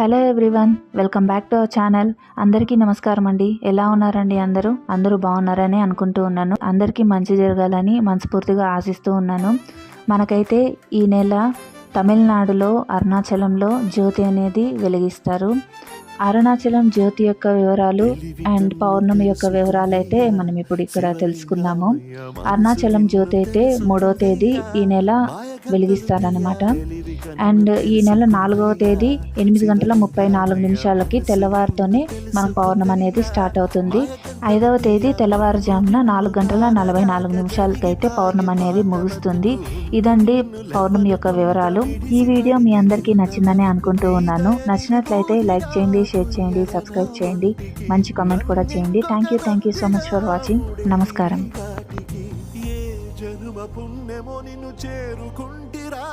Hello everyone welcome back to our channel. అందరికీ నమస్కారం అండి. ఎలా ఉన్నారండి అందరూ? అందరూ బాగున్నారని అనుకుంటూ ఉన్నాను. అందరికీ మంచి జరగాలని మనస్ఫూర్తిగా ఆశిస్తూ ఉన్నాను. మనకైతే ఈ నెల తమిళనాడులో అరుణాచలంలో జ్యోతి అనేది వెలిగిస్తారు. అరుణాచలం జ్యోతి యొక్క వివరాలు అండ్ పౌర్ణమి యొక్క వివరాలు అయితే మనం ఇప్పుడు ఇక్కడ తెలుసుకుందాము. అరుణాచలం జ్యోతి అయితే మూడవ తేదీ ఈ నెల వెలిగిస్తారనమాట అండ్ ఈ నెల నాలుగవ తేదీ ఎనిమిది గంటల ముప్పై నాలుగు నిమిషాలకి తెల్లవారితోనే మన పౌర్ణమి అనేది స్టార్ట్ అవుతుంది. ఐదవ తేదీ తెల్లవారుజామున నాలుగు గంటల నలభై నాలుగు నిమిషాలకి అయితే పౌర్ణమి అనేది ముగుస్తుంది. ఇదండి పౌర్ణమి యొక్క వివరాలు. ఈ వీడియో మీ అందరికీ నచ్చిందని అనుకుంటూ ఉన్నాను. నచ్చినట్లయితే లైక్ చేయండి షేర్ చేయండి సబ్స్క్రైబ్ చేయండి. మంచి కామెంట్ కూడా చేయండి. Thank you thank you so much for watching. నమస్కారం. జన్మ పుణ్యమో నిన్ను చేరుకుంటిరా.